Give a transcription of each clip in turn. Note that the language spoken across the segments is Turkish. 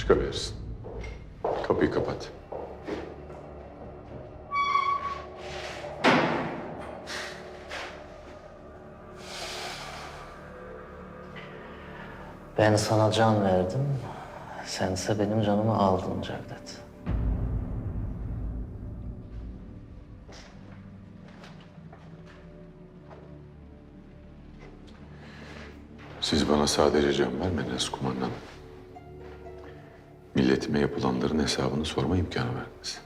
Çıkabilirsin. Kapıyı kapat. Ben sana can verdim. Sense benim canımı aldın Cevdet. Siz bana sadece can vermediniz kumandanım. Milletime yapılanların hesabını sorma imkanı verdiniz.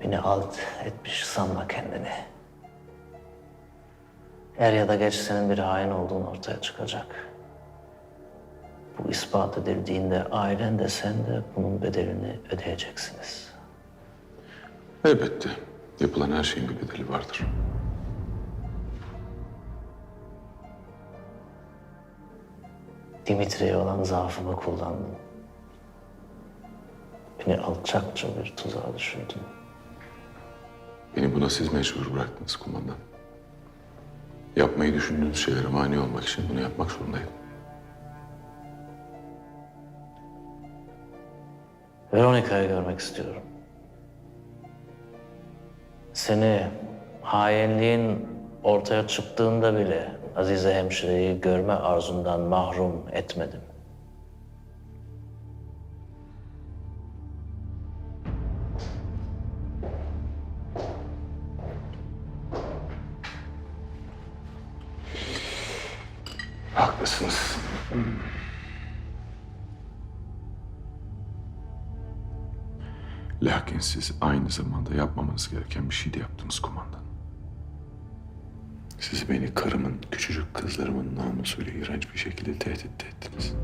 Beni alt etmiş sanma kendini. Er ya da geç senin bir hain olduğun ortaya çıkacak. Bu ispat edildiğinde ailen de sen de bunun bedelini ödeyeceksiniz. Elbette yapılan her şeyin bir bedeli vardır. Dimitri'ye olan zaafımı kullandın. Beni alçakça bir tuzağa düşürdün. Beni buna siz mecbur bıraktınız kumandan. Yapmayı düşündüğünüz şeylere mani olmak için bunu yapmak zorundayım. Veronica'yı görmek istiyorum. Seni hainliğin ortaya çıktığında bile Azize hemşireyi görme arzundan mahrum etmedim. Haklısınız. Lakin siz aynı zamanda yapmamanız gereken bir şey de yaptınız kumandan. Siz beni karımın, küçücük kızlarımın namusuyla iğrenç bir şekilde tehdit ettiniz.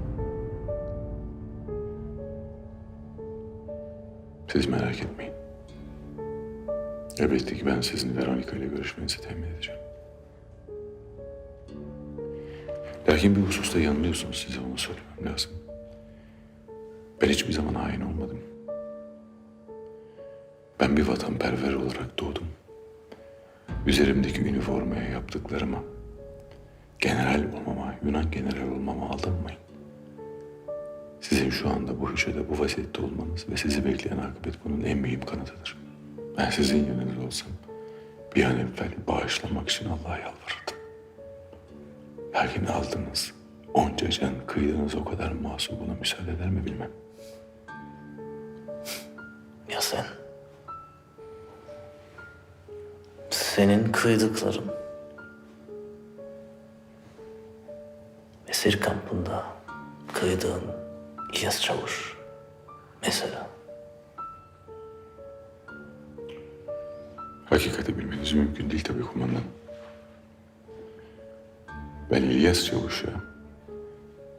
Siz merak etmeyin. Elbette ki ben sizin Veronica ile görüşmenizi temin edeceğim. Lakin bir hususta yanılıyorsunuz size onu söylemem lazım. Ben hiçbir zaman hain olmadım. Ben bir vatanperver olarak doğdum. Üzerimdeki üniformaya yaptıklarıma, general olmama, Yunan general olmama aldanmayın. Sizin şu anda bu hücrede, bu vaziyette olmanız ve sizi bekleyen akıbet bunun en mühim kanıtıdır. Ben sizin yerinizde olsam bir an evvel bağışlamak için Allah'a yalvarırdım. Lakin aldınız. Onca can kıydınız o kadar masum buna müsaade eder mi bilmem. Ya sen? Senin kıydıkların. Esir kampında kıydığın İlyas Çavuş. Mesela. Hakikati bilmeniz mümkün değil tabii kumandan. Ben İlyas Çavuş'a,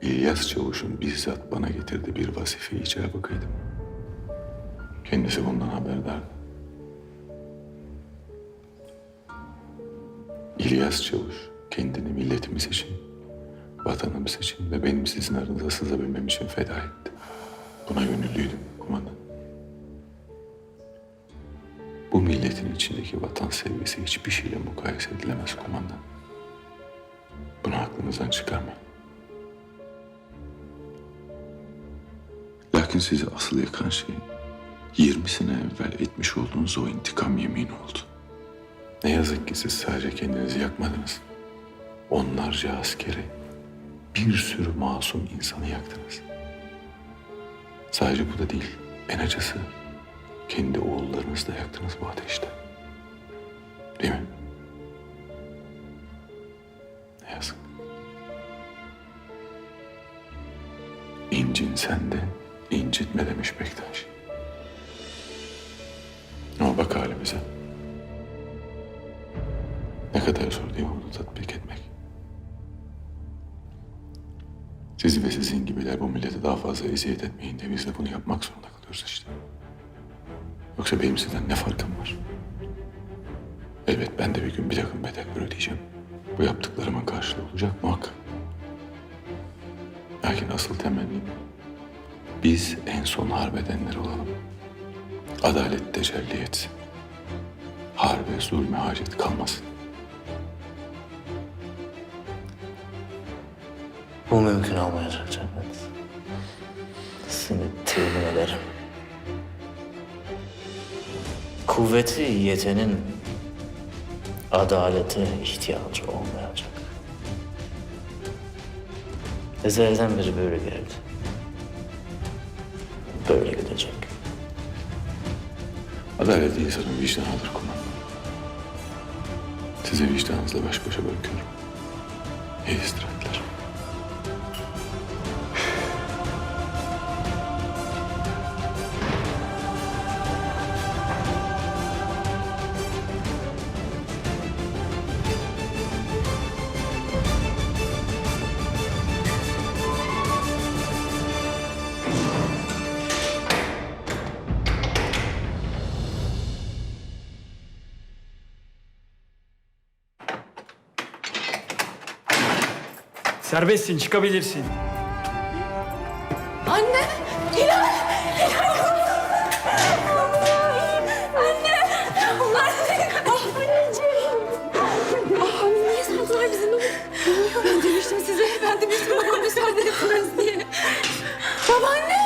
İlyas Çavuş'un bizzat bana getirdiği bir vazife icabı kıydım. Kendisi bundan haberdardı. İlyas Çavuş kendini milletimiz için, vatanımız için ve benim sizin aranıza sızabilmem için feda etti. Buna gönüllüydüm kumandan. Bu milletin içindeki vatan sevgisi hiçbir şeyle mukayese edilemez kumandan. Bunu aklınızdan çıkarmayın. Lakin sizi asıl yakan şey 20 sene evvel etmiş olduğunuz o intikam yemini oldu. Ne yazık ki siz sadece kendinizi yakmadınız. Onlarca askeri, bir sürü masum insanı yaktınız. Sadece bu da değil, en acısı kendi oğullarınızı da yaktınız bu ateşte. Değil mi? Ne yazık. İncin sende, incitme demiş Bektaş. Kadar zor değil mi bunu tatbik etmek? Siz ve sizin gibiler bu millete daha fazla eziyet etmeyin de biz de bunu yapmak zorunda kalıyoruz işte. Yoksa benim sizden ne farkım var? Elbet ben de bir gün bir takım bedeller ödeyeceğim. Bu yaptıklarımın karşılığı olacak muhakkak. Lakin asıl temennim biz en son harbedenler olalım. Adalet tecelli etsin. Harbe, zulme hacet kalmasın. Mümkün olmayacak Cennet. Seni temin ederim. Kuvveti yetenin adalete ihtiyacı olmayacak. Ezelden beri böyle geldi. Böyle gidecek. Adalet insanın vicdanıdır kuman. Size vicdanınızla baş başa bırakıyorum. İyi istirahatler. Serbestsin, çıkabilirsin. Anne! Hilal! Hilal! Anne! Onlar Ah anneciğim! Ah anne niye saldılar bizi? Ne oldu? Bilmiyorum. Demiştim size. Ben demiştim bana müsaade etmez diye. Babaanne!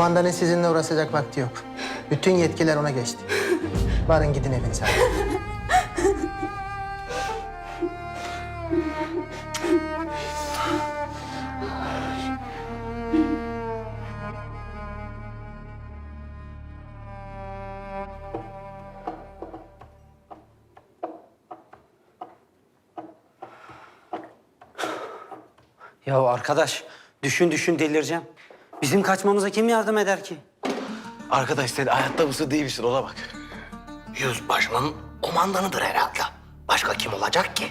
Kumandanın sizinle uğraşacak vakti yok. Bütün yetkiler ona geçti. Varın gidin evinize. Ya arkadaş düşün düşün delireceğim. Bizim kaçmamıza kim yardım eder ki? Arkadaş sen hayatta mısın değil misin ona bak. Yüzbaşının komandanıdır herhalde. Başka kim olacak ki?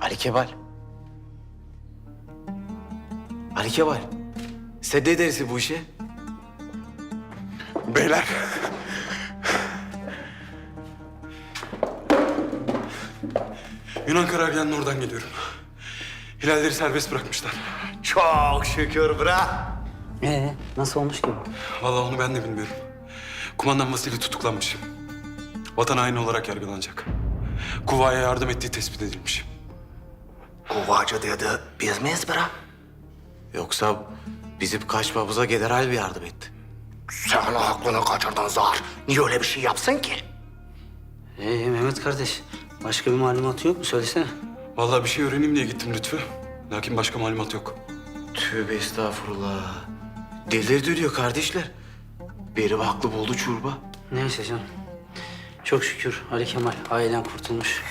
Ali Kemal. Ali Kemal. Sen ne dersin bu işe? Beyler. Yunan karargahının oradan geliyorum. Hilalleri serbest bırakmışlar. Çok şükür bra. Ee nasıl olmuş ki bu? Vallahi onu ben de bilmiyorum. Kumandan Vasili tutuklanmış. Vatan haini olarak yargılanacak. Kuvaya yardım ettiği tespit edilmiş. Kuvacı dedi biz miyiz bra? Yoksa bizim kaçmamıza general mi yardım etti? Sen aklını kaçırdın zar. Niye öyle bir şey yapsın ki? Ee Mehmet kardeş başka bir malumatı yok mu söylesene. Vallahi bir şey öğreneyim diye gittim Lütfü. Lakin başka malumat yok. Tövbe estağfurullah. Deliler dönüyor kardeşler. Benim aklı buldu çurba. Neyse canım. Çok şükür Ali Kemal ailen kurtulmuş.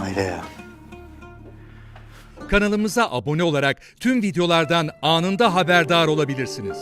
Aile ya. Kanalımıza abone olarak tüm videolardan anında haberdar olabilirsiniz.